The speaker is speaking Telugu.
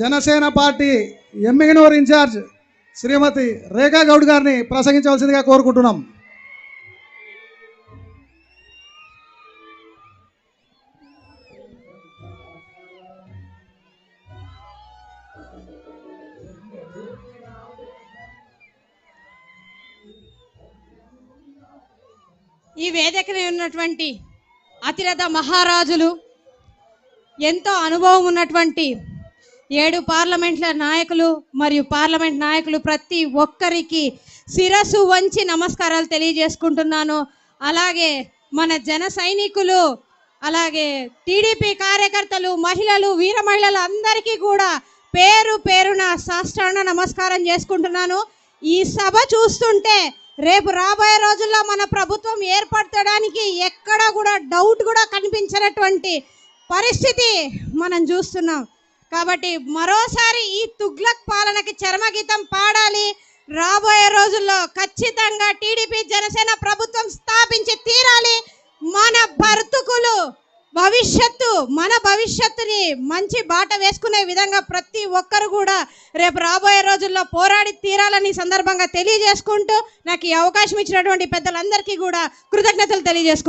జనసేన పార్టీ ఎమ్మిగనూరు ఇన్ఛార్జ్ శ్రీమతి రేఖా గౌడ్ గారిని ప్రసంగించవలసిందిగా కోరుకుంటున్నాం. ఈ వేదికని ఉన్నటువంటి అతిరథ మహారాజులు ఎంతో అనుభవం ఉన్నటువంటి ఏడు పార్లమెంట్ల నాయకులు మరియు పార్లమెంట్ నాయకులు ప్రతి ఒక్కరికి శిరస్సు వంచి నమస్కారాలు తెలియజేసుకుంటున్నాను. అలాగే మన జన సైనికులు అలాగే టీడీపీ కార్యకర్తలు మహిళలు వీర మహిళలు అందరికీ కూడా పేరు పేరున సాష్టాంగ నమస్కారం చేసుకుంటున్నాను. ఈ సభ చూస్తుంటే రేపు రాబోయే రోజుల్లో మన ప్రభుత్వం ఏర్పడతడానికి ఎక్కడ కూడా డౌట్ కూడా కనిపించినటువంటి పరిస్థితి మనం చూస్తున్నాం. కాబట్టి మరోసారి ఈ తుగ్లక్ పాలనకి చరమగీతం పాడాలి. రాబోయే రోజుల్లో ఖచ్చితంగా టీడీపీ జనసేన ప్రభుత్వం స్థాపించి తీరాలి. మన బ్రతుకులు భవిష్యత్తు మన భవిష్యత్తుని మంచి బాట వేసుకునే విధంగా ప్రతి ఒక్కరు కూడా రేపు రాబోయే రోజుల్లో పోరాడి తీరాలని సందర్భంగా తెలియజేసుకుంటూ నాకు ఈ అవకాశం ఇచ్చినటువంటి పెద్దలందరికీ కూడా కృతజ్ఞతలు తెలియజేసుకుంటూ